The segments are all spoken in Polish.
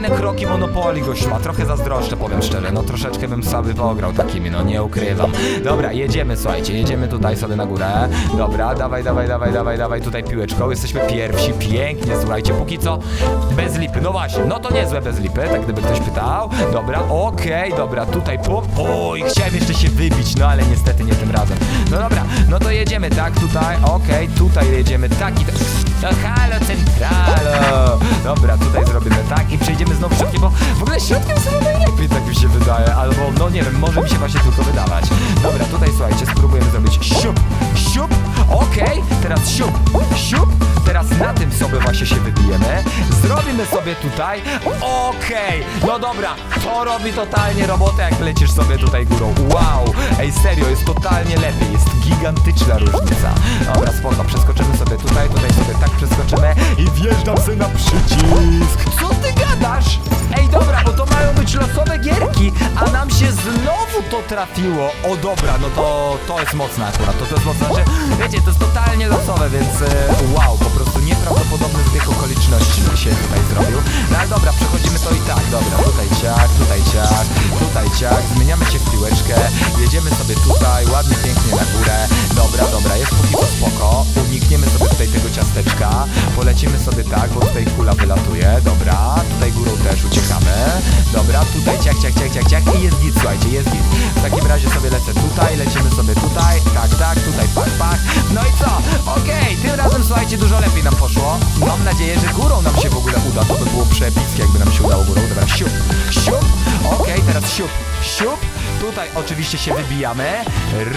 fajne kroki Monopoli gość ma, trochę zazdroszczę, powiem szczerze, no troszeczkę bym sobie pograł takimi, no nie ukrywam. Dobra, jedziemy, słuchajcie, jedziemy tutaj sobie na górę. Dobra, dawaj, dawaj, dawaj, dawaj, dawaj tutaj piłeczką, jesteśmy pierwsi, pięknie, słuchajcie, póki co bez lipy, no właśnie, no to niezłe bez lipy, tak gdyby ktoś pytał. Dobra, okej, dobra, tutaj pum, oj, chciałem jeszcze się wybić, no ale niestety nie tym razem. No dobra, no to jedziemy, tak, tutaj, okej, tutaj jedziemy, tak i tak. No halo, centralo! Dobra, tutaj zrobimy tak i przejdziemy znowu środkiem, bo w ogóle środkiem sobie najlepiej, tak mi się wydaje, albo no nie wiem, może mi się właśnie tylko wydawać. Dobra, tutaj słuchajcie, spróbujemy zrobić siup, siup, okej, teraz siup, siup, właśnie się wybijemy, zrobimy sobie tutaj, okej, no dobra, to robi totalnie robotę, jak lecisz sobie tutaj górą, wow, ej serio, jest totalnie lepiej, jest gigantyczna różnica. Dobra, spoko, przeskoczymy sobie tutaj, tutaj sobie tak przeskoczymy i wjeżdżam sobie na przycisk. Co ty gadasz? Ej, dobra, bo to mają być losowe gierki, a nam się znowu to trafiło. O dobra, no to to jest mocne akurat, to to jest mocne, znaczy, wiecie, to jest totalnie losowe, więc e, wow, zbieg okoliczności się tutaj zrobił. No ale dobra, przechodzimy to i tak, dobra, tutaj ciak, tutaj ciak, tutaj ciak, zmieniamy się w piłeczkę, jedziemy sobie tutaj, ładnie, pięknie polecimy sobie tak, bo tutaj kula wylatuje, dobra, tutaj górą też uciekamy, dobra, tutaj ciak, ciak, ciak, ciak, ciak i jest git, słuchajcie, jest git. W takim razie sobie lecę tutaj, lecimy sobie tutaj, tak, tak, tutaj pach, pach, no i co? Okej, tym razem słuchajcie, dużo lepiej nam poszło. Mam nadzieję, że górą nam się w ogóle uda, to by było przepickie, jakby nam się udało górą, dobra, siup, siup, okej, teraz siup, siup, tutaj oczywiście się wybijamy,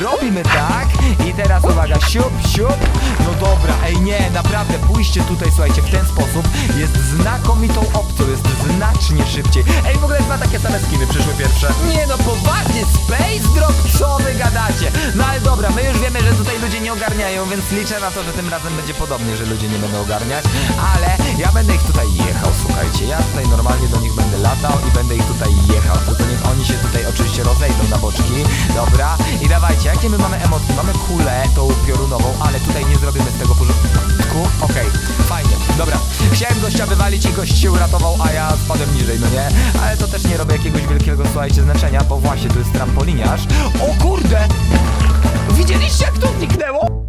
robimy tak. I teraz uwaga, siup, siup, no dobra, ej nie, naprawdę pójście tutaj, słuchajcie, w ten sposób jest znakomitą opcją, jest znacznie szybciej. Ej, w ogóle dwa takie same skiny przyszły pierwsze. Nie no, poważnie, Space Drop, co wy gadacie? No ale dobra, my już wiemy, że tutaj ludzie nie ogarniają, więc liczę na to, że tym razem będzie podobnie, że ludzie nie będą ogarniać, ale ja będę ich tutaj jechał, słuchajcie, ja tutaj normalnie do nich będę latał i będę ich tutaj jechał, tylko niech oni się tutaj oczywiście rozejdą na boczki, dobra? I dawajcie, jakie my mamy emotki? Mamy kulę, tą piorunową, ale tutaj nie zrobimy z tego porządku, okej, fajnie, dobra, chciałem gościa wywalić i gość się uratował, a ja spadłem niżej, no nie? Ale to też nie robi jakiegoś wielkiego, słuchajcie, znaczenia, bo właśnie tu jest trampoliniarz, o kurde! Widzieliście jak to zniknęło?